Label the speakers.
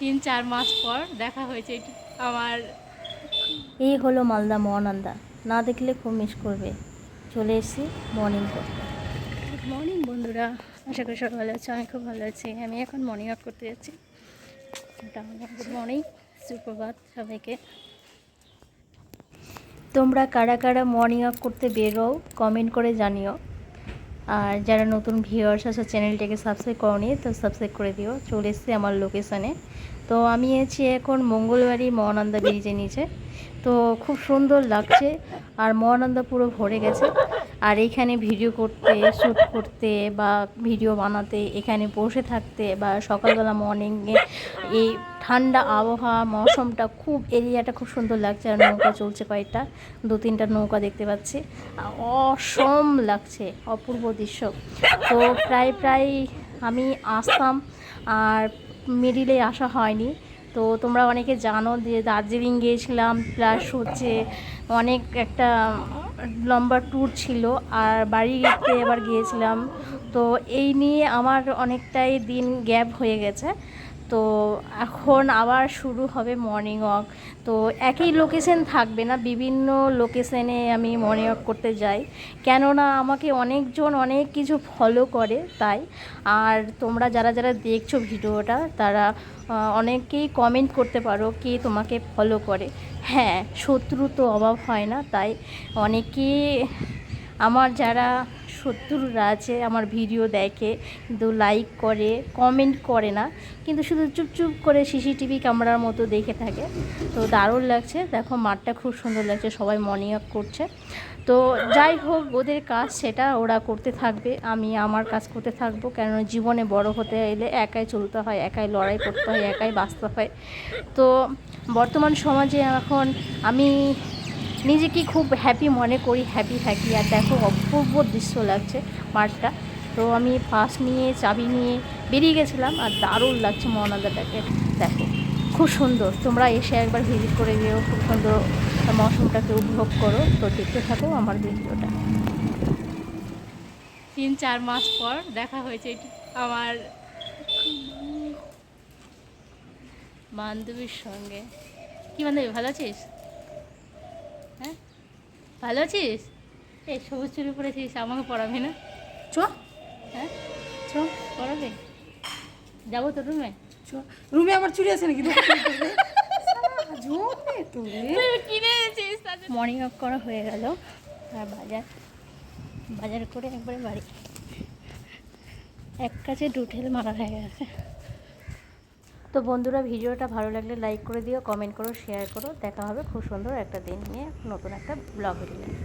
Speaker 1: তিন চার মাস পর দেখা হয়েছে এটি আমার।
Speaker 2: এই হলো মালদা মহানন্দা। না দেখলে খুব মিস করবে। চলে এসেছি মর্নিং করতে
Speaker 1: গুড মর্নিং বন্ধুরা। আশা করি সবাই ভালো আছে আমি খুব ভালো আছি। আমি এখন মর্নিং ওয়াক করতে যাচ্ছি। গুড মর্নিং সুপ্রভাত সবাইকে।
Speaker 2: তোমরা কারা কারা মর্নিং ওয়াক করতে বেরো কমেন্ট করে জানিও। আর যারা নতুন ভিউয়ার্স আছে চ্যানেলটাকে সাবস্ক্রাইব করনি, তো সাবস্ক্রাইব করে দিও। চলে এসছি আমার লোকেশানে তো আমি আছি এখন মঙ্গলবারই মহানন্দা ব্রিজে নিচে। তো খুব সুন্দর লাগছে, আর মহানন্দা পুরো ভরে গেছে। আর এইখানে ভিডিও করতে, শ্যুট করতে বা ভিডিও বানাতে, এখানে বসে থাকতে বা সকালবেলা মর্নিংয়ে এই ঠান্ডা আবহাওয়া, মৌসমটা খুব, এরিয়াটা খুব সুন্দর লাগছে আর নৌকা চলছে কয়েকটা, দু তিনটা নৌকা দেখতে পাচ্ছি। অসম লাগছে, অপূর্ব দৃশ্য। তো প্রায় প্রায় আমি আসতাম আর মিডিলে আসা হয়নি। তো তোমরা অনেকে জানো যে দার্জিলিং গিয়েছিলাম, প্লাস হচ্ছে অনেক একটা লম্বা ট্যুর ছিল, আর বাড়ি গিয়ে আবার গিয়েছিলাম। তো এই নিয়ে আমার অনেকটাই দিন গ্যাপ হয়ে গেছে। তো এখন আবার শুরু হবে মর্নিং ওয়াক তো একই লোকেশন থাকবে না, বিভিন্ন লোকেশনে আমি মর্নিং ওয়াক করতে যাই। কেননা আমাকে অনেকজন অনেক কিছু ফলো করে, তাই। আর তোমরা যারা যারা দেখছ ভিডিওটা, তারা অনেকেই কমেন্ট করতে পারো কে তোমাকে ফলো করে। হ্যাঁ শত্রু তো অভাব হয় না, তাই। অনেকেই, আমার যারা শত্রুরা আছে আমার ভিডিও দেখে, কিন্তু লাইক করে কমেন্ট করে না। কিন্তু শুধু চুপচুপ করে সিসিটিভি ক্যামেরার মতো দেখে থাকে। তো দারুণ লাগছে। দেখো, মাঠটা খুব সুন্দর লাগছে, সবাই মর্নিং করছে। তো যাই হোক, ওদের কাজ সেটা ওরা করতে থাকবে। আমি আমার কাজ করতে থাকব, কেননা জীবনে বড় হতে এলে একাই চলতে হয়, একাই লড়াই করতে হয়, একাই বাঁচতে হয়। তো বর্তমান সমাজে এখন আমি নিজেকে খুব হ্যাপি মনে করি হ্যাপি থাকি। আর দেখো, অপূর্ব দৃশ্য লাগছে মাঠটা। তো আমি পাস নিয়ে, চাবি নিয়ে বেরিয়ে গেছিলাম আর দারুণ লাগছে মহানন্দাটাকে দেখো, খুব সুন্দর। তোমরা এসে একবার ভিজিট করে যেও। খুব সুন্দর মৌসুমটাকে উপভোগ করো। তো দেখতে থাকো আমার ভিডিওটা।
Speaker 1: তিন, চার মাস পর দেখা হয়েছে আমার বান্ধবীর সঙ্গে। কি বান্ধবী, ভালো আছিস? হ্যাঁ? ভালো আছিস? এই সবুজ চুরি পরেছিস আমাকে পড়াবি না?
Speaker 3: চ।
Speaker 1: হ্যাঁ?
Speaker 3: চ।
Speaker 1: পড়াবে যাব তো রুমে
Speaker 3: চ। রুমে আমার চুরি আছে নাকি?
Speaker 1: মর্নিং ওয়াক করা হয়ে গেল। আর বাজার বাজার করে একবারে বাড়ি। এক কাছে ডুঠেল মারা হয়ে গেছে।
Speaker 2: তো বন্ধুরা, ভিডিওটা ভালো লাগলে লাইক করে দিও কমেন্ট করো শেয়ার করো। দেখা হবে খুব সুন্দর একটা দিন নিয়ে নতুন একটা ব্লগ ভিডিও